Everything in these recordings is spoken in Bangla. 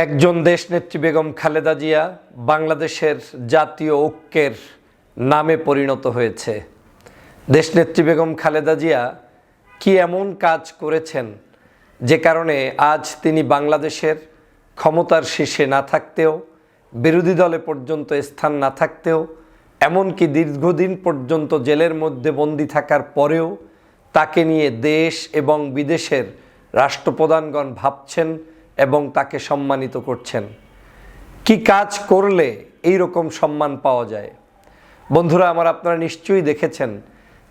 একজন দেশনেত্রী বেগম খালেদা জিয়া বাংলাদেশের জাতীয় ঐক্যের নামে পরিণত হয়েছে। দেশনেত্রী বেগম খালেদা জিয়া কি এমন কাজ করেছেন যে কারণে আজ তিনি বাংলাদেশের ক্ষমতার শীর্ষে না থাকতেও, বিরোধী দলে পর্যন্ত স্থান না থাকতেও, এমনকি দীর্ঘদিন পর্যন্ত জেলের মধ্যে বন্দি থাকার পরেও তাকে নিয়ে দেশ এবং বিদেশের রাষ্ট্রপ্রধানগণ ভাবছেন এবং তাকে সম্মানিত করছেন। কি কাজ করলে এই রকম সম্মান পাওয়া যায়? বন্ধুরা, আমার আপনারা নিশ্চয়ই দেখেছেন,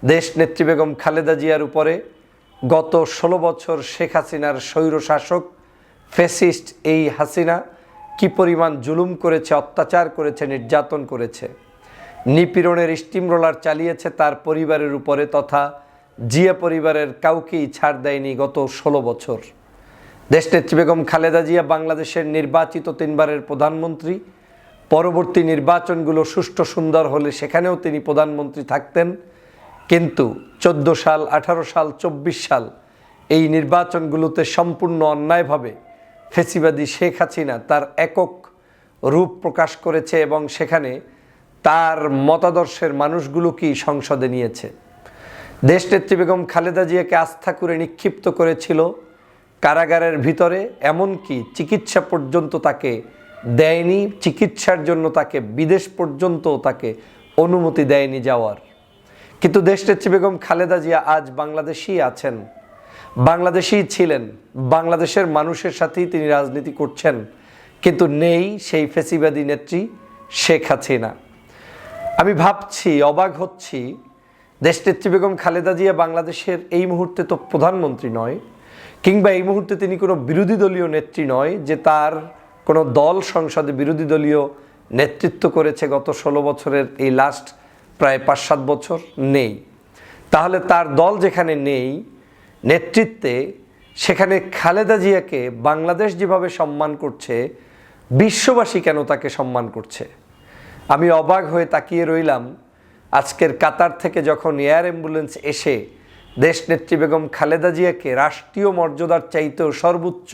দেশ নেত্রী বেগম খালেদা জিয়ার উপরে গত ষোলো বছর শেখ হাসিনার স্বৈরশাসক ফেসিস্ট এই হাসিনা কি পরিমাণ জুলুম করেছে, অত্যাচার করেছে, নির্যাতন করেছে? নিপীড়নের স্টিম রোলার চালিয়েছে তার পরিবারের উপরে তথা জিয়া পরিবারের কাউকেই ছাড় দেয়নি গত ষোলো বছর। দেশনেত্রী বেগম খালেদা জিয়া বাংলাদেশের নির্বাচিত তিনবারের প্রধানমন্ত্রী। পরবর্তী নির্বাচনগুলো সুষ্ঠু সুন্দর হলে সেখানেও তিনি প্রধানমন্ত্রী থাকতেন। কিন্তু চোদ্দ সাল, আঠারো সাল, চব্বিশ সাল এই নির্বাচনগুলোতে সম্পূর্ণ অন্যায়ভাবে ফেসিবাদী শেখ হাসিনা তার একক রূপ প্রকাশ করেছে এবং সেখানে তার মতাদর্শের মানুষগুলোকেই সংসদে নিয়েছে। দেশনেত্রী বেগম খালেদা জিয়াকে আস্থা করে নিক্ষিপ্ত করেছিল কারাগারের ভিতরে, এমনকি চিকিৎসা পর্যন্ত তাকে দেয়নি, চিকিৎসার জন্য তাকে বিদেশ পর্যন্ত তাকে অনুমতি দেয়নি যাওয়ার। কিন্তু দেশনেত্রী বেগম খালেদা জিয়া আজ বাংলাদেশেই আছেন। বাংলাদেশেই ছিলেন। বাংলাদেশের মানুষের সাথেই তিনি রাজনীতি করছেন। কিন্তু নেই সেই ফেসিবাদী নেত্রী শেখ হাসিনা। আমি ভাবছি, অবাক হচ্ছি, দেশনেত্রী বেগম খালেদা জিয়া বাংলাদেশের এই মুহূর্তে তো প্রধানমন্ত্রী নয় কিংবা এই মুহূর্তে তিনি কোনো বিরোধী দলীয় নেত্রী নয় যে তার কোনো দল সংসদে বিরোধী দলীয় নেতৃত্ব করেছে গত ষোলো বছরের এই লাস্ট প্রায় পাঁচ সাত বছর নেই। তাহলে তার দল যেখানে নেই, নেতৃত্বে, সেখানে খালেদা জিয়াকে বাংলাদেশ যেভাবে সম্মান করছে, বিশ্ববাসী কেন তাকে সম্মান করছে? আমি অবাক হয়ে তাকিয়ে রইলাম। আজকের কাতার থেকে যখন এয়ার অ্যাম্বুলেন্স এসে দেশনেত্রী বেগম খালেদা জিয়াকে রাষ্ট্রীয় মর্যাদার চাইতেও সর্বোচ্চ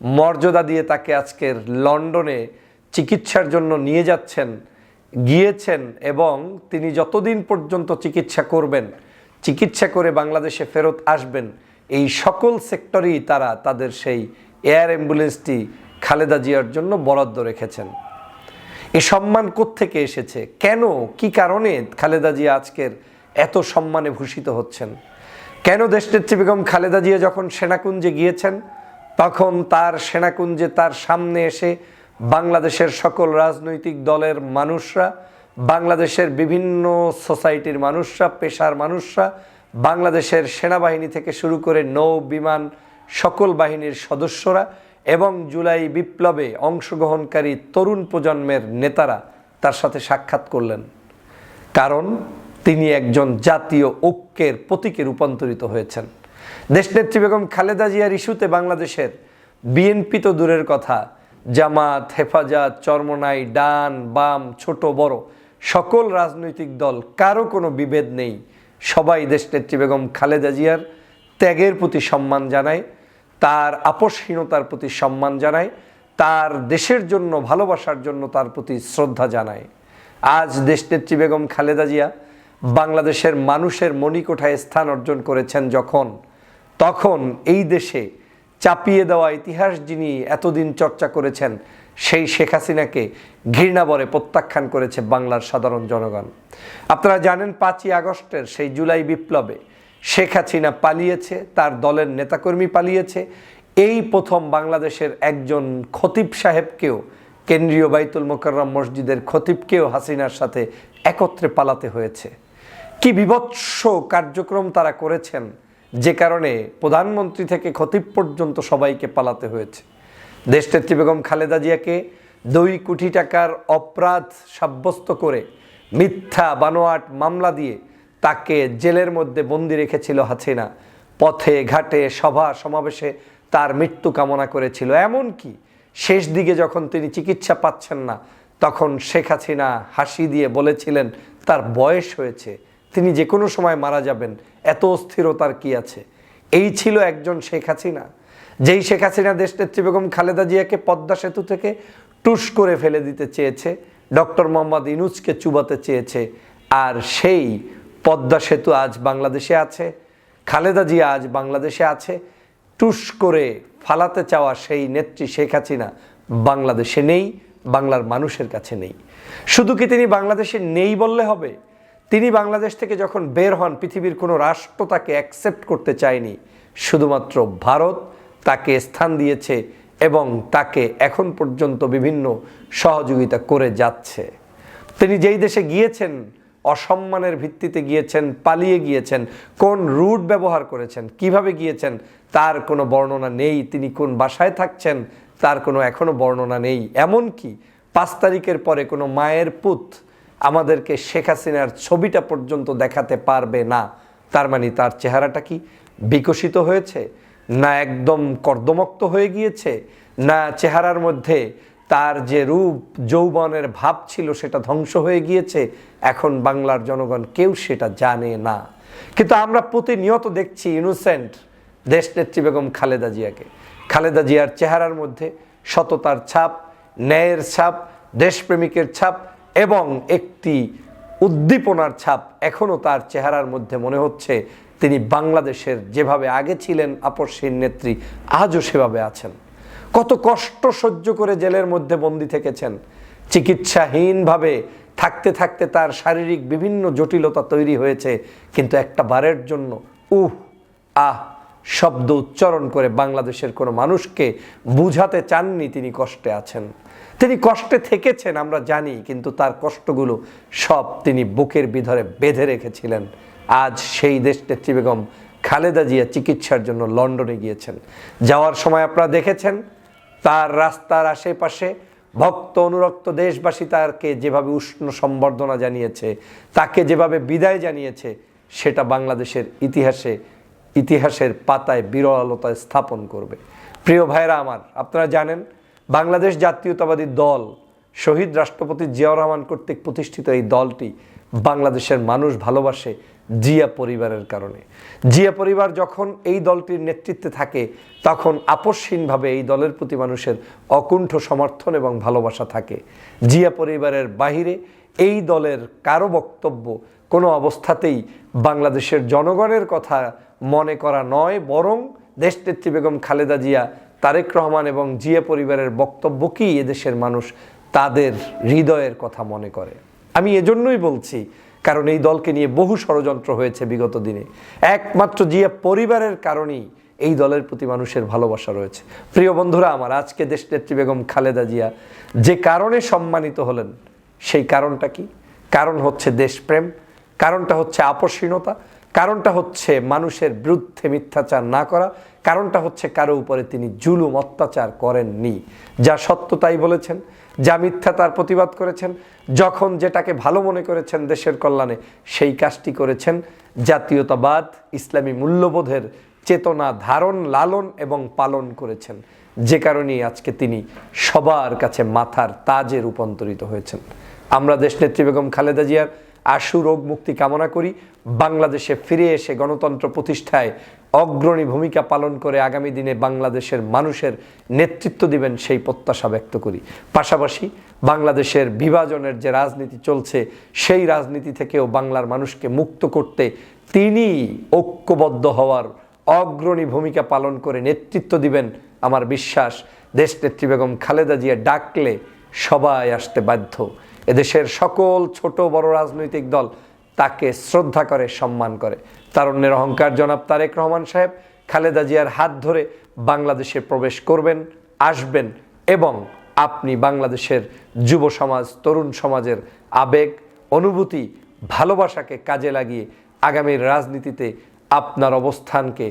মর্যাদা দিয়ে তাকে আজকের লন্ডনে চিকিৎসার জন্য নিয়ে যাচ্ছেন, গিয়েছেন এবং তিনি যতদিন পর্যন্ত চিকিৎসা করবেন, চিকিৎসা করে বাংলাদেশে ফেরত আসবেন, এই সকল সেক্টরেই তারা তাদের সেই এয়ার অ্যাম্বুলেন্সটি খালেদা জিয়ার জন্য বরাদ্দ রেখেছেন। এ সম্মান থেকে এসেছে? কেন? কি কারণে খালেদা জিয়া আজকের এত সম্মানে ভূষিত হচ্ছেন? কেন দেশনেত্রী বেগম খালেদা জিয়া যখন সেনাকুঞ্জে গিয়েছেন, তখন তার সেনাকুঞ্জে তার সামনে এসে বাংলাদেশের সকল রাজনৈতিক দলের মানুষরা, বাংলাদেশের বিভিন্ন সোসাইটির মানুষরা, পেশার মানুষরা, বাংলাদেশের সেনাবাহিনী থেকে শুরু করে নৌ বিমান সকল বাহিনীর সদস্যরা এবং জুলাই বিপ্লবে অংশগ্রহণকারী তরুণ প্রজন্মের নেতারা তার সাথে সাক্ষাৎ করলেন। কারণ তিনি একজন জাতীয় ঐক্যের প্রতীকে রূপান্তরিত হয়েছেন। দেশনেত্রী বেগম খালেদা জিয়ার ইস্যুতে বাংলাদেশের বিএনপি তো দূরের কথা। জামাত, হেফাজত, চরমনাই, ডান, বাম, ছোট, বড় সকল রাজনৈতিক দল, কারও কোনো বিভেদ নেই। সবাই দেশনেত্রী বেগম খালেদা জিয়ার ত্যাগের প্রতি সম্মান জানায়, তার আপোষহীনতার প্রতি সম্মান জানায়, তার দেশের জন্য, ভালোবাসার জন্য তার প্রতি শ্রদ্ধা জানায়। আজ দেশনেত্রী বেগম খালেদা জিয়া বাংলাদেশের মানুষের মণিকোঠায় স্থান অর্জন করেছেন যখন, তখন এই দেশে চাপিয়ে দেওয়া ইতিহাস যিনি এতদিন চর্চা করেছেন, সেই শেখ হাসিনাকে ঘৃণাবরে প্রত্যাখ্যান করেছে বাংলার সাধারণ জনগণ। আপনারা জানেন পাঁচই আগস্টের সেই জুলাই বিপ্লবে শেখ হাসিনা পালিয়েছে, তার দলের নেতাকর্মী পালিয়েছে। এই প্রথম বাংলাদেশের একজন খতিব সাহেবকেও, কেন্দ্রীয় বাইতুল মোকাররম মসজিদের খতিবকেও হাসিনার সাথে একত্রে পালাতে হয়েছে। কি বিভৎস কার্যক্রম তারা করেছেন? যে কারণে প্রধানমন্ত্রী থেকে খতিব পর্যন্ত সবাইকে পালাতে হয়েছে। দেশনেত্রী বেগম খালেদা জিয়াকে দুই কোটি টাকার অপরাধ সাব্যস্ত করে মিথ্যা বানোয়াট মামলা দিয়ে তাকে জেলের মধ্যে বন্দি রেখেছিল হাসিনা। পথে, ঘাটে, সভা, সমাবেশে তার মৃত্যু কামনা করেছিল। এমনকি শেষ দিকে যখন তিনি চিকিৎসা পাচ্ছেন না, তখন শেখ হাসিনা হাসি দিয়ে বলেছিলেন, তার বয়স হয়েছে তিনি যে কোনো সময় মারা যাবেন, এত অস্থিরতার কি আছে? এই ছিল একজন শেখ হাসিনা। যেই শেখ হাসিনা দেশ নেত্রী বেগম খালেদা জিয়াকে পদ্মা সেতু থেকে টুস করে ফেলে দিতে চেয়েছে, ডক্টর মোহাম্মদ ইনুজকে চুবাতে চেয়েছে, আর সেই পদ্মা সেতু আজ বাংলাদেশে আছে, খালেদা জিয়া আজ বাংলাদেশে আছে, টুস করে ফালাতে চাওয়া সেই নেত্রী শেখ হাসিনা বাংলাদেশে নেই, বাংলার মানুষের কাছে নেই। শুধু কি তিনি বাংলাদেশে নেই বললে হবে? তিনি বাংলাদেশ থেকে যখন বের হন, পৃথিবীর কোনো রাষ্ট্র তাকে অ্যাকসেপ্ট করতে চায়নি। শুধুমাত্র ভারত তাকে স্থান দিয়েছে এবং তাকে এখন পর্যন্ত বিভিন্ন সহযোগিতা করে যাচ্ছে। তিনি যেই দেশে গিয়েছেন, অসম্মানের ভিত্তিতে গিয়েছেন, পালিয়ে গিয়েছেন, কোন রুট ব্যবহার করেছেন, কীভাবে গিয়েছেন, তার কোনো বর্ণনা নেই। তিনি কোন বাসায় থাকছেন, তার কোনো এখনও বর্ণনা নেই। এমনকি পাঁচ তারিখের পরে কোনো মায়ের পুত আমাদেরকে শেখ হাসিনার ছবিটা পর্যন্ত দেখাতে পারবে না। তার মানে তার চেহারাটা কি বিকশিত হয়েছে? না একদম কর্দমক্ত হয়ে গিয়েছে? না চেহারার মধ্যে তার যে রূপ, যৌবনের ভাব ছিল সেটা ধ্বংস হয়ে গিয়েছে? এখন বাংলার জনগণ কেউ সেটা জানে না। কিন্তু আমরা প্রতিনিয়ত দেখছি ইনোসেন্ট দেশ নেত্রী বেগম খালেদা জিয়াকে। খালেদা জিয়ার চেহারার মধ্যে সততার ছাপ, ন্যায়ের ছাপ, দেশপ্রেমিকের ছাপ এবং একটি উদ্দীপনার ছাপ এখনও তার চেহারার মধ্যে মনে হচ্ছে। তিনি বাংলাদেশের যেভাবে আগে ছিলেন আপসীর নেত্রী আজও সেভাবে আছেন। কত কষ্ট সহ্য করে জেলের মধ্যে বন্দি থেকেছেন। চিকিৎসাহীনভাবে থাকতে থাকতে তার শারীরিক বিভিন্ন জটিলতা তৈরি হয়েছে। কিন্তু একটা বারের জন্য, উহ, আহ, শব্দ উচ্চারণ করে বাংলাদেশের কোনো মানুষকে বুঝাতে চাননি তিনি কষ্টে আছেন। তিনি কষ্টে থেকেছেন, আমরা জানি, কিন্তু তার কষ্টগুলো সব তিনি বুকের বিধরে বেঁধে রেখেছিলেন। আজ সেই দেশ নেত্রী বেগম খালেদা জিয়া চিকিৎসার জন্য লন্ডনে গিয়েছেন। যাওয়ার সময় আপনারা দেখেছেন, তার রাস্তার আশেপাশে ভক্ত অনুরক্ত দেশবাসী তারকে যেভাবে উষ্ণ সম্বর্ধনা জানিয়েছে, তাকে যেভাবে বিদায় জানিয়েছে, সেটা বাংলাদেশের ইতিহাসে, ইতিহাসের পাতায় বিরলতা স্থাপন করবে। প্রিয় ভাইরা আমার, আপনারা জানেন বাংলাদেশ জাতীয়তাবাদী দল শহীদ রাষ্ট্রপতি জিয়াউর রহমান কর্তৃক প্রতিষ্ঠিত এই দলটি বাংলাদেশের মানুষ ভালোবাসে জিয়া পরিবারের কারণে। জিয়া পরিবার যখন এই দলটির নেতৃত্বে থাকে, তখন আপসহীনভাবে এই দলের প্রতি মানুষের অকুণ্ঠ সমর্থন এবং ভালোবাসা থাকে। জিয়া পরিবারের বাহিরে এই দলের কারও বক্তব্য কোনো অবস্থাতেই বাংলাদেশের জনগণের কথা মনে করা নয়, বরং দেশনেত্রী বেগম খালেদা জিয়া তারেক রহমান এবং জিয়া পরিবারের বক্তব্যকেই এদেশের মানুষ তাদের হৃদয়ের কথা মনে করে? আমি এজন্যই বলছি, কারণ এই দলকে নিয়ে বহু ষড়যন্ত্র হয়েছে বিগত দিনে। একমাত্র জিয়া পরিবারের কারণেই এই দলের প্রতি মানুষের ভালোবাসা রয়েছে। প্রিয় বন্ধুরা, আমার আজকে দেশ নেত্রী বেগম খালেদা জিয়া যে কারণে সম্মানিত হলেন, সেই কারণটা কি? কারণ হচ্ছে দেশপ্রেম, কারণটা হচ্ছে আপসীনতা কারণটা হচ্ছে মানুষের বিরুদ্ধে মিথ্যাচার না করা, কারণটা হচ্ছে কারও উপরে তিনি জুলুম, অত্যাচার করেননি। যা সত্য তাই বলেছেন, যা মিথ্যা তার প্রতিবাদ করেছেন, যখন যেটাকে ভালো মনে করেছেন দেশের কল্যাণে, সেই কাজটি করেছেন জাতীয়তাবাদ, ইসলামী মূল্যবোধের চেতনা ধারণ, লালন এবং পালন করেছেন। যে কারণেই আজকে তিনি সবার কাছে মাথার তাজে রূপান্তরিত হয়েছেন। আমরা দেশনেত্রী বেগম খালেদা জিয়ার আশু রোগ মুক্তি কামনা করি। বাংলাদেশে ফিরে এসে গণতন্ত্র প্রতিষ্ঠায় অগ্রণী ভূমিকা পালন করে আগামী দিনে বাংলাদেশের মানুষের নেতৃত্ব দিবেন সেই প্রত্যাশা ব্যক্ত করি। পাশাপাশি বাংলাদেশের বিভাজনের যে রাজনীতি চলছে, সেই রাজনীতি থেকেও বাংলার মানুষকে মুক্ত করতে তিনি ঐক্যবদ্ধ হওয়ার অগ্রণী ভূমিকা পালন করে নেতৃত্ব দিবেন আমার বিশ্বাস। দেশ নেত্রী বেগম খালেদা জিয়া ডাকলে সবাই আসতে বাধ্য। এদেশের সকল ছোট বড় রাজনৈতিক দল তাকে শ্রদ্ধা করে, সম্মান করে। তারুণ্যের অহংকার জনাব তারেক রহমান সাহেব, খালেদা জিয়ার হাত ধরে বাংলাদেশে প্রবেশ করবেন, আসবেন এবং আপনি বাংলাদেশের যুব সমাজ, তরুণ সমাজের আবেগ, অনুভূতি, ভালোবাসাকে কাজে লাগিয়ে আগামীর রাজনীতিতে আপনার অবস্থানকে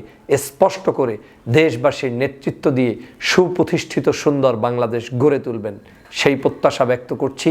স্পষ্ট করে দেশবাসীর নেতৃত্ব দিয়ে সুপ্রতিষ্ঠিত সুন্দর বাংলাদেশ গড়ে তুলবেন। সেই প্রত্যাশা ব্যক্ত করছি।